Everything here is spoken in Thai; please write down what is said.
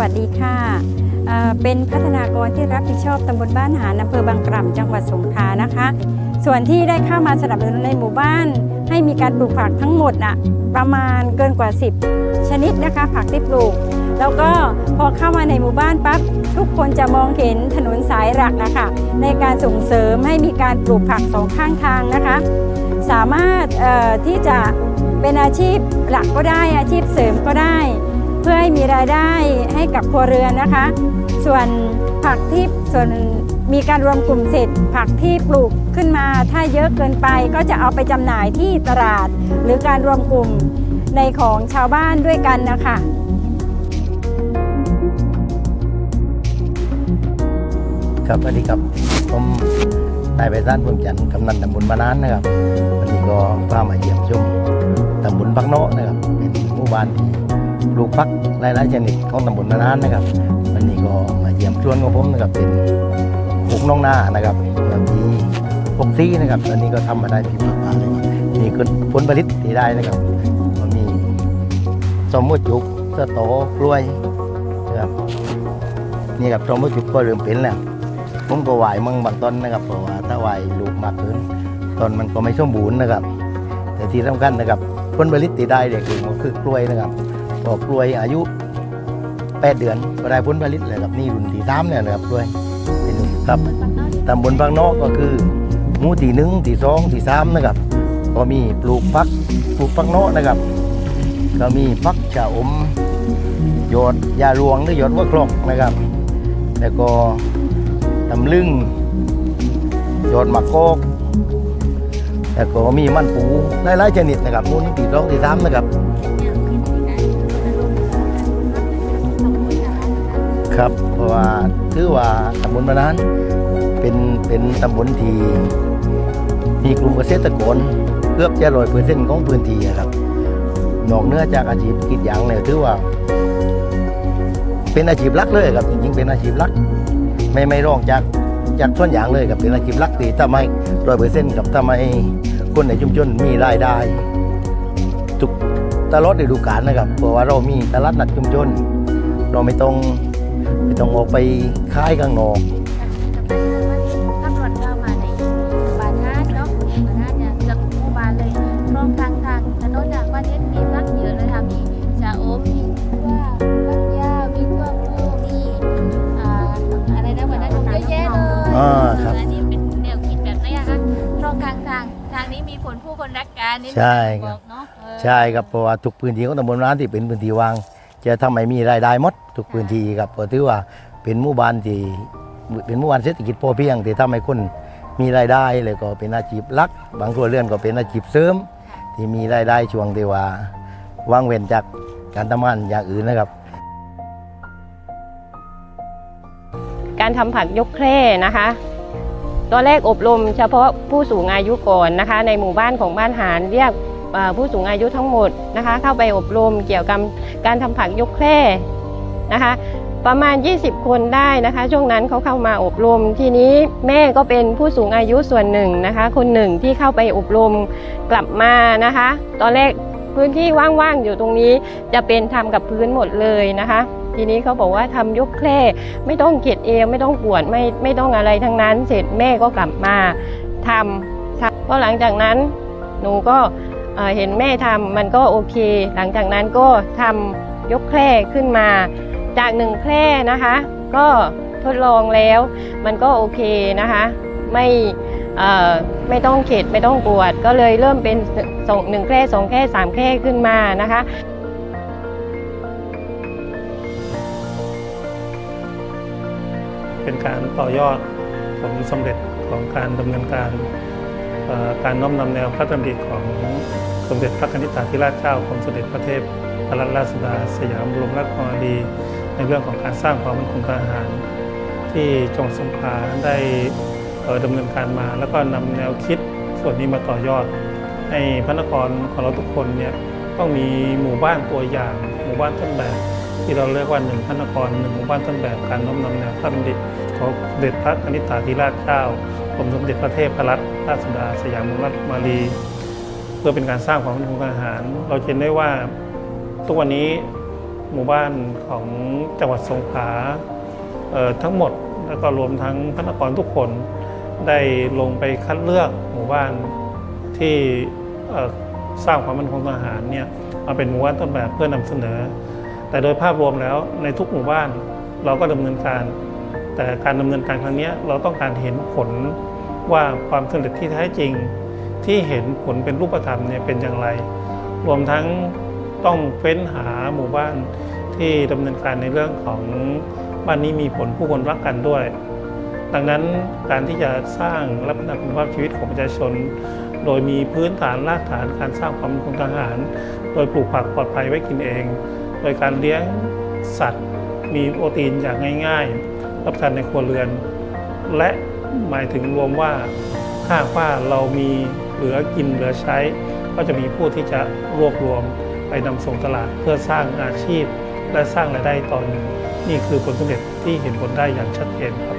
วัสดีค่ะเอ่อเป็นพัฒนากรที่รับผิดชอบตำบลบ้านหานอำเภอบางกล่ำจังหวัดสงขลานะคะ ส่วนที่ได้เข้ามาสนับสนุนในหมู่บ้าน ให้มีการปลูกผักทั้งหมดน่ะประมาณเกินกว่า 10 ชนิดนะคะ ผักที่ปลูก แล้วก็พอเข้ามาในหมู่บ้านปั๊บทุกคนจะมองเห็นถนนสายหลักนะคะในการส่งเสริมให้มีการปลูกผักสองข้างทางนะคะ สามารถที่จะเป็นอาชีพหลักก็ได้อาชีพเสริมก็ได้ เพื่อให้มีรายได้ให้กับครัวเรือนนะคะ ส่วนผักที่ส่วนมีการรวมกลุ่มเสร็จผักที่ปลูกขึ้นมา ถ้าเยอะเกินไปก็จะเอาไปจำหน่ายที่ตลาด หรือการรวมกลุ่มในของชาวบ้านด้วยกันนะคะครับสวัสดีครับผมนายไปร้านพุ่มจันทร์กำนันตำบลมานานนะครับวันนี้ก็พามาเยี่ยมชมตำบลปักโนะนะครับเป็นหมู่บ้านที่ ปลูกพักหลายๆชนิดของตำบลมานานนะครับ วันนี้ก็มาเยี่ยมสวนของผมนะครับเป็นปลูกน้องหนานะครับแบบที่ปกซีนะครับตอนนี้ก็ทำมาได้พิมพ์มาเลยนี่คือผลผลิตที่ได้นะครับก็มีสมมติจุกสะโตกล้วยนะครับนี่ครับสมมติจุกก็เริ่มเป็นแล้วผมก็ไหวมั่งบางต้นนะครับเพราะว่าถ้าไหวลูกมากขึ้นต้นมันก็ไม่สมบูรณ์นะครับ แต่ที่สำคัญนะครับผลผลิตที่ได้เด็กก็คือกล้วยนะครับ พอกล้วยอายุ 8 เดือนก็ได้ผลผลิตเลยครับนี่รุ่นที่สามเนี่ยนะครับกล้วยเป็นครับตำบลบางนอกก็คือหมู่ที่หนึ่งที่สองที่สามนะครับ ก็มีปลูกพักปลูกพักนาะนะครับ ก็มีพักชะอมหยดยาหลวงหรือหยดวัวครกนะครับ แล้วก็ตำลึงยดมะกอกแล้วก็มีมันปูหลายๆชนิดนะครับนู่นตีสองตีสามนะครับ ครับเพราะว่าถือว่าตำบลมานานเป็นเป็นตำบลที่มีกลุ่มเกษตรกรเกือบจะร้อยเปอร์เซ็นต์ของพื้นที่ครับนอกเหนือจากอาชีพกรีดยางเนี่ยถือว่า เป็นอาชีพหลักเลยครับจริงๆเป็นอาชีพหลัก ไม่ไม่ร้องจากจากส่วนอย่างเลยกับเป็นอาชีพหลักตีถ้าไม่ร้อยเปอร์เซ็นต์กับถ้าไม่คนในชุมชนมีรายได้ทุกตลอดฤดูกาลนะครับเพราะว่าเรามีตลาดนัดชุมชนเราไม่ต้อง ไม่ต้องออกไปขายข้างนอกตำรวจเข้ามาในบ้านท่าเนาะบ้านท่าเนี่ยเกือบทุกหมู่บ้านเลยตรงทางทางถนนจากบ้านเทศมีรักเยอะเลยค่ะมีชาโอมมีว่าพักยาวมีตัวผู้มีอ่าอะไรนะวันนั้นเยอะแยะเลยอ่าครับอันนี้เป็นแนวคิดแบบนี้ค่ะตรงทางทางทางนี้มีผลผู้คนรักกันนี่ใช่ครับอกเนาะเออใช่ครับเพราะว่าทุกพื้นที่ของตำบลร้านที่เป็นพื้นที่ว่าง จะทำให้มีรายได้หมดทุกพื้นที่ครับเพราะถือว่าเป็นหมู่บ้านที่เป็นหมู่บ้านเศรษฐกิจพอเพียงที่ทำให้คนมีรายได้เลยก็เป็นอาชีพหลัก บางครัวเรือนก็เป็นอาชีพเสริม ที่มีรายได้ช่วงที่ว่าว่างเว้นจากการทำงานอย่างอื่นนะครับ การทำผักยกแคร่นะคะตอนแรกอบรมเฉพาะผู้สูงอายุก่อนนะคะ ในหมู่บ้านของบ้านหารเรียก ผู้สูงอายุทั้งหมดนะคะ เข้าไปอบรมเกี่ยวกับการทำผักยกแคร่นะคะประมาณ 20 คนได้นะคะ ช่วงนั้นเขาเข้ามาอบรม ทีนี้แม่ก็เป็นผู้สูงอายุส่วนหนึ่งนะคะ คนหนึ่งที่เข้าไปอบรมกลับมานะคะ ตอนแรกพื้นที่ว่างๆอยู่ตรงนี้จะเป็นทำกับพื้นหมดเลยนะคะ ทีนี้เขาบอกว่าทำยกแคร่ไม่ต้องเกลียดเอวไม่ต้องปวดไม่ไม่ต้องอะไรทั้งนั้น เสร็จแม่ก็กลับมาทำก็หลังจากนั้นหนูก็ เห็นแม่ทำมันก็โอเค หลังจากนั้นก็ทำยกแคร่ขึ้นมา จากหนึ่งแคร่นะคะ ก็ทดลองแล้ว มันก็โอเคนะคะ ไม่ไม่ต้องเข็ดไม่ต้องปวด ก็เลยเริ่มเป็นสองหนึ่งแคร่สองแคร่สามแคร่ขึ้นมานะคะเป็นการต่อยอดผลสำเร็จของการดำเนินการการน้อมนำแนวพระดำริของ สมเด็จพระนิธิาธิราชเจ้ากรมสมเด็จพระเทพรัตนราชสุดาสยามบรมราชกุมารีในเรื่องของการสร้างความมั่นคงทางอาหาร ที่จังหวัดสงขลาได้เอ่อดำเนินการมา แล้วก็นำแนวคิดส่วนนี้มาต่อยอด ให้พระนครของเราทุกคนเนี่ยต้องมีหมู่บ้านตัวอย่าง หมู่บ้านต้นแบบที่เราเรียกว่าหนึ่งพระนครหนึ่งหมู่บ้านต้นแบบการน้อมนำแนวพระดำริของเด็จพระนิธิาธิราชเจ้ากรมสมเด็จพระเทพรัตนราชสุดาสยามบรมราชกุมารี เพื่อเป็นการสร้างความมั่นคงทางอาหาร เราเห็นได้ว่าทุกวันนี้หมู่บ้านของจังหวัดสงขลาทั้งหมดแล้วก็รวมทั้งพนักงานทุกคนได้ลงไปคัดเลือกหมู่บ้านที่สร้างความมั่นคงทางอาหารเนี่ยมาเป็นหมู่บ้านต้นแบบเพื่อนำเสนอ แต่โดยภาพรวมแล้วในทุกหมู่บ้านเราก็ดำเนินการ แต่การดำเนินการครั้งนี้เราต้องการเห็นผลว่าความสำเร็จที่แท้จริง ที่เห็นผลเป็นรูปธรรมเนี่ยเป็นอย่างไร รวมทั้งต้องเฟ้นหาหมู่บ้านที่ดำเนินการในเรื่องของบ้านนี้มีผลผู้คนรักกันด้วย ดังนั้นการที่จะสร้างและพัฒนาคุณภาพชีวิตของประชาชน โดยมีพื้นฐานรากฐานการสร้างความมั่นคงทางอาหาร โดยปลูกผักปลอดภัยไว้กินเอง โดยการเลี้ยงสัตว์ มีโปรตีนอย่างง่าย ๆ รับประทานในครัวเรือน และหมายถึงรวมว่าถ้าหากว่าเรามี เหลือกินเหลือใช้ ก็จะมีผู้ที่จะรวบรวมไปนำส่งตลาดเพื่อสร้างอาชีพ และสร้างรายได้ต่อหนึ่ง นี่คือผลสำเร็จที่เห็นผลได้อย่างชัดเจนครับ